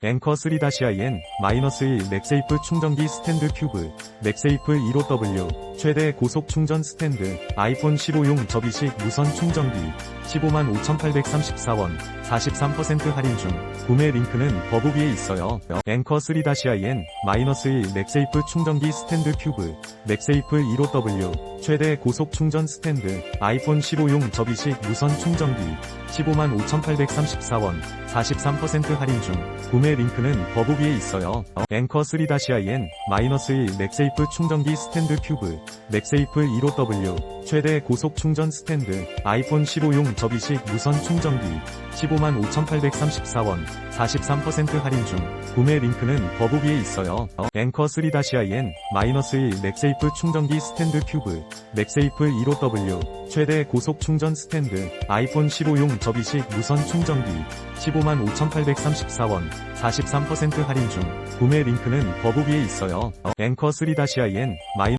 앵커 3-IN -1 맥세이프 충전기 스탠드 큐브 맥세이프 15W 최대 고속 충전 스탠드 아이폰 15용 접이식 무선 충전기 155,834원 43% 할인 중 구매 링크는 더보기에 있어요. 앵커 3-IN -1 맥세이프 충전기 스탠드 큐브 맥세이프 15W 최대 고속 충전 스탠드 아이폰 15용 접이식 무선 충전기 155,834원 43% 할인 중 구매 링크는 더보기에 있어요. 앵커 3-IN -1 맥세이프 충전기 스탠드 큐브 맥세이프 15W 최대 고속 충전 스탠드 아이폰 15용 접이식 무선 충전기 155,834원 43% 할인 중 구매 링크는 더보기에 있어요. 앵커 3-IN -1 맥세이프 충전기 스탠드 큐브 맥세이프 15W 최대 고속 충전 스탠드 아이폰 15용 접이식 무선 충전기 155,834원 43% 할인 중 구매 링크는 더보기에 있어요. 앵커 3-IN